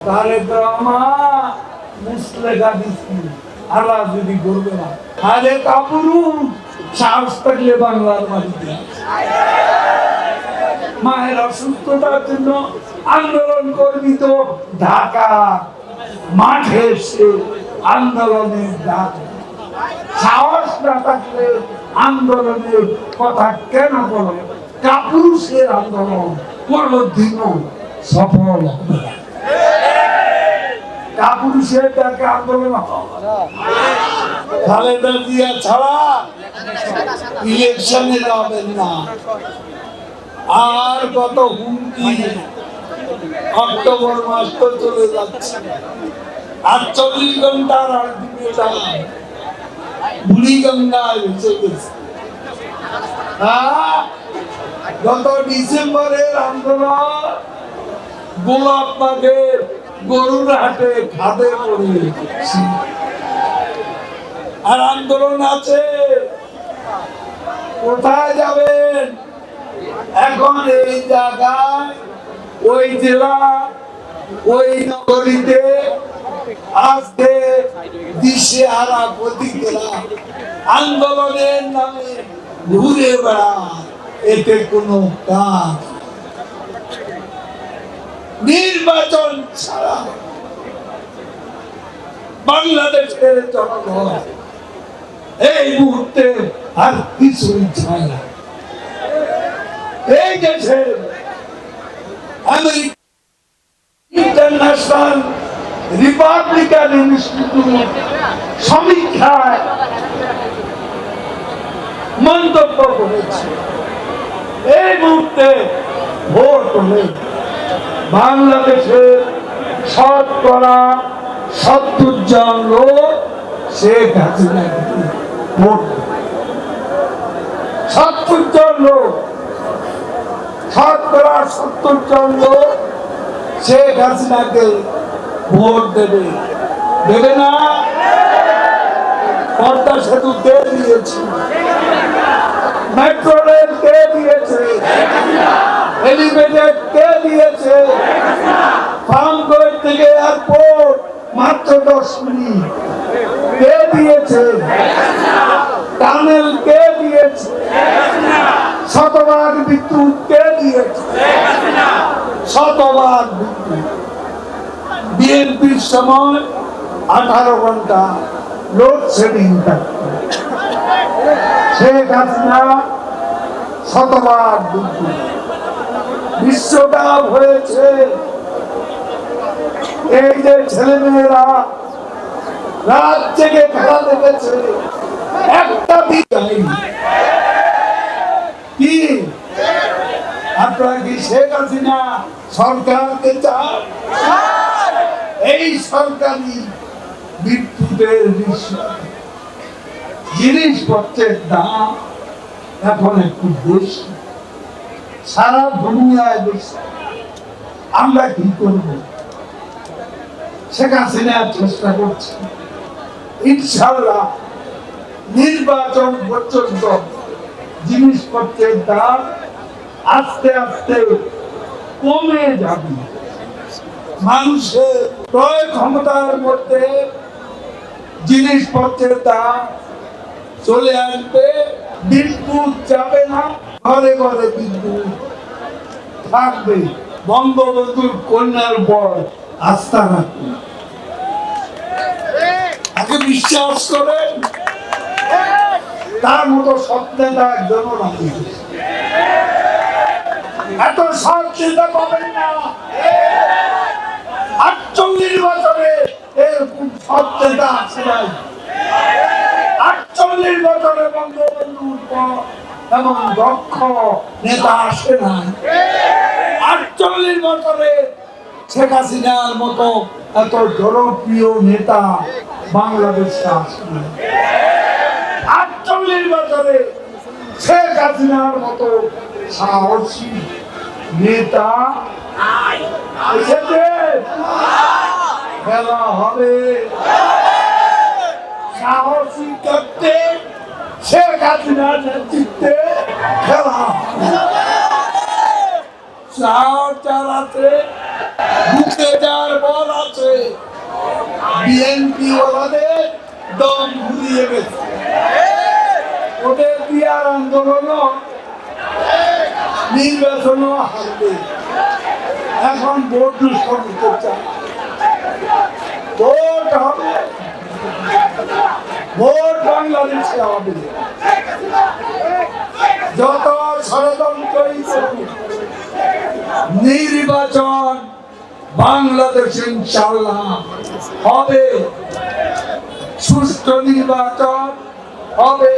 তাহলে দিচ্ছি আল্লাহ যদি করবে না, তাহলে সাহস থাকলে বাংলার মাটিতে। মায়ের অসুস্থতার জন্য আন্দোলন করবি তো ঢাকা, মাঠে এসে আন্দোলনের ডাক। সাহস না থাকলে আন্দোলনের কথা কেন বলো? কাপুরুষের আন্দোলন কোনদিনও সফল হবে না। আর কত হুমকি। অক্টোবর মাস তো চলে যাচ্ছে। আর চল্লিশ ঘণ্টার আলটিমেটাম। বুড়িগঙ্গায় ভেসে গেছে? গত ডিসেম্বরের আন্দোলন গোলাপ বাগের গরুর হাটে পড়ে। আর আন্দোলন আছে। কোথায় যাবেন? এখন এই ওই জেলা, ওই নগরীতে আজকে দিশে হারা প্রতীকেরা আন্দোলনের নামে ঘুরে বেড়া এতে কোনো কাজ নির্বাচন ছাড়া বাংলাদেশের জনগণ এই মুহূর্তে আর কিছুই চায় না। এই দেশে আমেরিকা ইন্টারন্যাশনাল রিপাবলিকান ইনস্টিটিউট সমীক্ষায় মন্তব্য করেছে। এই মুহূর্তে ভোট হলে বাংলাদেশের শতকরা সত্তর জন লোক শেখ হাসিনা ভোট। সত্তর জন লোক। শতকরা সত্তর জন লোক শেখ হাসিনাকে ভোট দেবে। দেবে না? পদ্মা সেতু কে দিয়েছে। মেট্রো রেল কে দিয়েছে। এলিভেটেড কে দিয়েছে? ফার্মগেট থেকে এয়ারপোর্ট মাত্র দশ মিনিট। কে দিয়েছে? টানেল কে দিয়েছে? শতভাগ বিদ্যুৎ কে দিয়েছে? শতভাগ বিদ্যুৎ। বিএনপির সময় আঠারো ঘণ্টা লোডশেডিং থাকতো। শেখ হাসিনা শতভাগ বিদ্যুৎ। বিশ্বকাপ হয়েছে। এই যে ছেলেমেয়েরা রাত থেকে খেলা দেখেছে, একটা কি? আপনারা কি শেখ হাসিনা সরকারকে চান? এই সরকারি বিদ্যুতের জিনিসপত্রের দাম এখন একটু বেশি। সারা দুনিয়ায় বেশি আমরা কি করব? শেখ হাসিনা চেষ্টা করছে। ইনশাল্লাহ নির্বাচন পর্যন্ত জিনিসপত্রের দাম আস্তে আস্তে কমে যাবে। মানুষের ক্রয় ক্ষমতার মধ্যে জিনিসপত্রের দাম চলে আসবে বিদ্যুৎ যাবে না। ঘরে ঘরে বিদ্যুৎ থাকবে। বঙ্গবন্ধুর কন্যার পর আস্থা রাখবে তাকে বিশ্বাস করেন। তার মতো স্বপ্নেতা একজনও রাখি এত চিন্তা পাবেন না। আটচল্লিশ বছরে এরকম আটচল্লিশ বছরে বঙ্গবন্ধুর পর এমন দক্ষ নেতা আসে না। আটচল্লিশ বছরে শেখ হাসিনার মতো এত জনপ্রিয় নেতা বাংলাদেশে আসে না। আটচল্লিশ বছরে শেখ হাসিনার মতো সাহসী নেতা এসেছে। খেলা হবে। সাহসী করতে শেখ হাসিনার নেতৃত্বে খেলা হবে। চার চালাতে বুকে যার বল আছে। বিএনপি ওলাদের দম ঘুরিয়ে গেছে ওদের বিয়ার আন্দোলন নির্বাচন হারবে। এখন ভোট করতে চায় ভোট হবে। ভোট বাংলাদেশে হবে। যত ষড়যন্ত্রই নির্বাচন বাংলাদেশে ইনশাল্লাহ হবে। সুষ্ঠু নির্বাচন হবে।